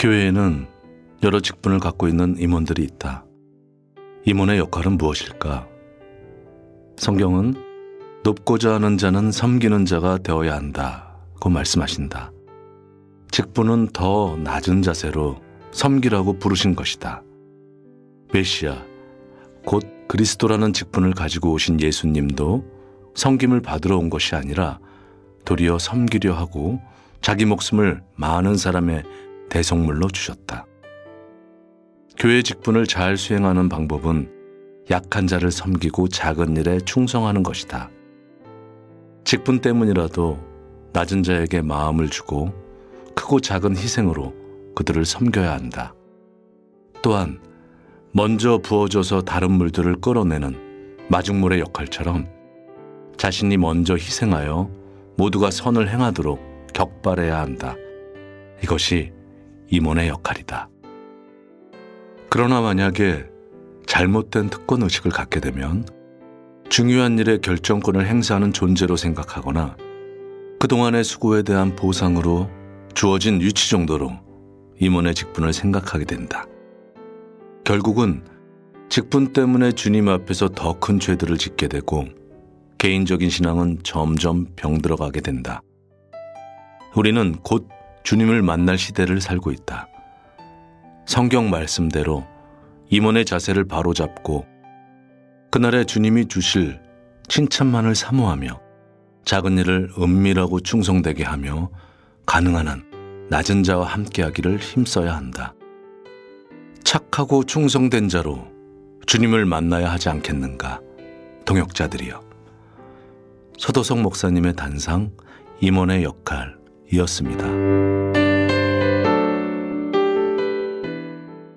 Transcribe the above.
교회에는 여러 직분을 갖고 있는 임원들이 있다. 임원의 역할은 무엇일까? 성경은 높고자 하는 자는 섬기는 자가 되어야 한다고 말씀하신다. 직분은 더 낮은 자세로 섬기라고 부르신 것이다. 메시아, 곧 그리스도라는 직분을 가지고 오신 예수님도 섬김을 받으러 온 것이 아니라 도리어 섬기려 하고 자기 목숨을 많은 사람의 대속물로 주셨다. 교회 직분을 잘 수행하는 방법은 약한 자를 섬기고 작은 일에 충성하는 것이다. 직분 때문이라도 낮은 자에게 마음을 주고 크고 작은 희생으로 그들을 섬겨야 한다. 또한 먼저 부어져서 다른 물들을 끌어내는 마중물의 역할처럼 자신이 먼저 희생하여 모두가 선을 행하도록 격발해야 한다. 이것이 임원의 역할이다. 그러나 만약에 잘못된 특권 의식을 갖게 되면 중요한 일의 결정권을 행사하는 존재로 생각하거나 그동안의 수고에 대한 보상으로 주어진 위치 정도로 임원의 직분을 생각하게 된다. 결국은 직분 때문에 주님 앞에서 더 큰 죄들을 짓게 되고 개인적인 신앙은 점점 병들어가게 된다. 우리는 곧 주님을 만날 시대를 살고 있다. 성경 말씀대로 임원의 자세를 바로잡고 그날에 주님이 주실 칭찬만을 사모하며 작은 일을 은밀하고 충성되게 하며 가능한 한 낮은 자와 함께하기를 힘써야 한다. 착하고 충성된 자로 주님을 만나야 하지 않겠는가, 동역자들이여. 서도석 목사님의 단상 임원의 역할이었습니다.